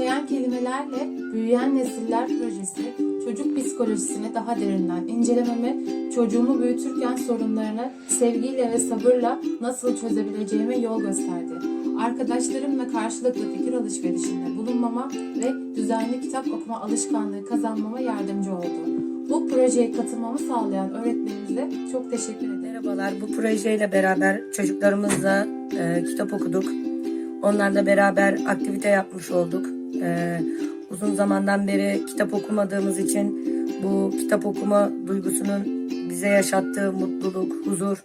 Yaşayan Kelimelerle Büyüyen Nesiller projesi çocuk psikolojisini daha derinden incelememi, çocuğumu büyütürken sorunlarını sevgiyle ve sabırla nasıl çözebileceğime yol gösterdi. Arkadaşlarımla karşılıklı fikir alışverişinde bulunmama ve düzenli kitap okuma alışkanlığı kazanmama yardımcı oldu. Bu projeye katılmamı sağlayan öğretmenimize çok teşekkür ederim. Merhabalar, bu projeyle beraber çocuklarımızla e, kitap okuduk. Onlarla beraber aktivite yapmış olduk. E, uzun zamandan beri kitap okumadığımız için bu kitap okuma duygusunun bize yaşattığı mutluluk, huzur,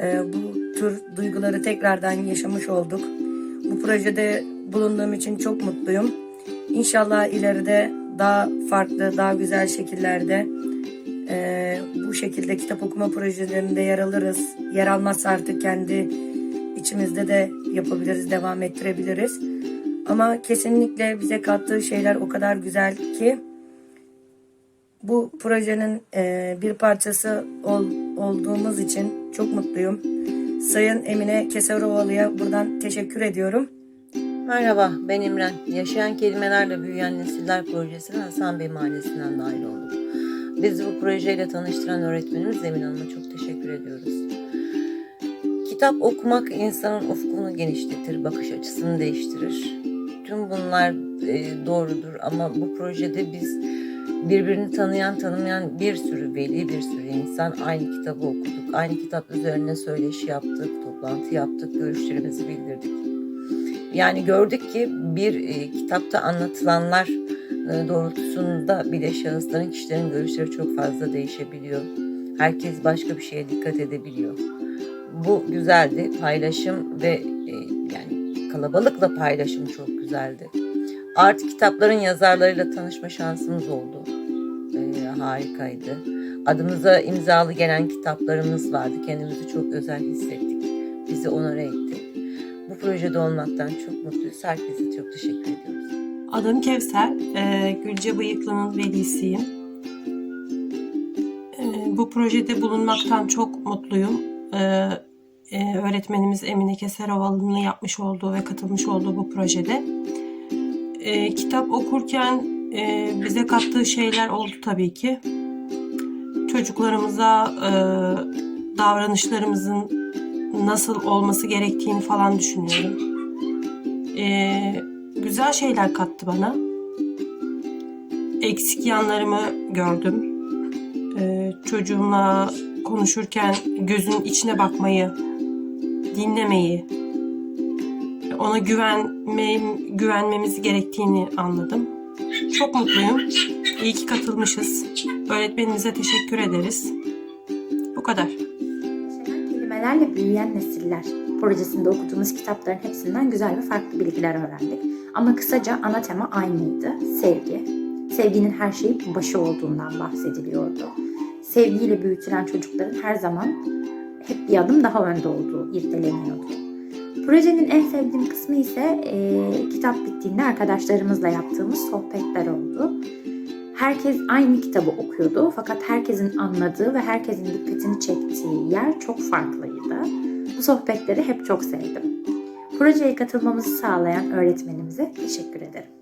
e, bu tür duyguları tekrardan yaşamış olduk. Bu projede bulunduğum için çok mutluyum. İnşallah ileride daha farklı, daha güzel şekillerde ee, bu şekilde kitap okuma projelerinde yer alırız. Yer almazsa artık kendi içimizde de yapabiliriz, devam ettirebiliriz. Ama kesinlikle bize kattığı şeyler o kadar güzel ki bu projenin e, bir parçası ol- olduğumuz için çok mutluyum. Sayın Emine Keserovalı'ya buradan teşekkür ediyorum. Merhaba, ben İmren. Yaşayan Kelimelerle Büyüyen Nesiller Projesi'ne Hasan Bey Mahallesi'nden dahil olduk. Bizi bu projeyle tanıştıran öğretmenimiz Emin Hanım'a çok teşekkür ediyoruz. Kitap okumak insanın ufkunu genişletir, bakış açısını değiştirir. Tüm bunlar e, doğrudur ama bu projede biz birbirini tanıyan, tanımayan bir sürü veli, bir sürü insan aynı kitabı okuduk. Aynı kitap üzerine söyleşi yaptık, toplantı yaptık, görüşlerimizi bildirdik. Yani gördük ki bir e, kitapta anlatılanlar e, doğrultusunda bile şahısların, kişilerin görüşleri çok fazla değişebiliyor. Herkes başka bir şeye dikkat edebiliyor. Bu güzeldi. Paylaşım ve kalabalıkla paylaşım çok güzeldi. Artı kitapların yazarlarıyla tanışma şansımız oldu. E, harikaydı. Adımıza imzalı gelen kitaplarımız vardı. Kendimizi çok özel hissettik. Bizi onore etti. Bu projede olmaktan çok mutluyuz. Herkese çok teşekkür ediyoruz. Adım Kevser, e, Gülce Bıyıklı'nın velisiyim. E, bu projede bulunmaktan çok mutluyum. E, e, öğretmenimiz Emine Keserovalı'nın yapmış olduğu ve katılmış olduğu bu projede. E, kitap okurken e, bize kattığı şeyler oldu tabii ki. Çocuklarımıza e, davranışlarımızın nasıl olması gerektiğini falan düşünüyorum. Ee, güzel şeyler kattı bana. Eksik yanlarımı gördüm. Çocuğumla konuşurken gözünün içine bakmayı, dinlemeyi, ona güvenme, güvenmemiz gerektiğini anladım. Çok mutluyum. İyi ki katılmışız. Öğretmenimize teşekkür ederiz. Bu kadar. Kelimelerle büyüyen nesiller projesinde okuduğumuz kitapların hepsinden güzel ve farklı bilgiler öğrendik. Ama kısaca ana tema aynıydı. Sevgi. Sevginin her şeyin başı olduğundan bahsediliyordu. Sevgiyle büyütülen çocukların her zaman hep bir adım daha önde olduğu irdeleniyordu. Projenin en sevdiğim kısmı ise eee, kitap bittiğinde arkadaşlarımızla yaptığımız sohbetler oldu. Herkes aynı kitabı okuyordu fakat herkesin anladığı ve herkesin dikkatini çektiği yer çok farklıydı. Bu sohbetleri hep çok sevdim. Projeye katılmamızı sağlayan öğretmenimize teşekkür ederim.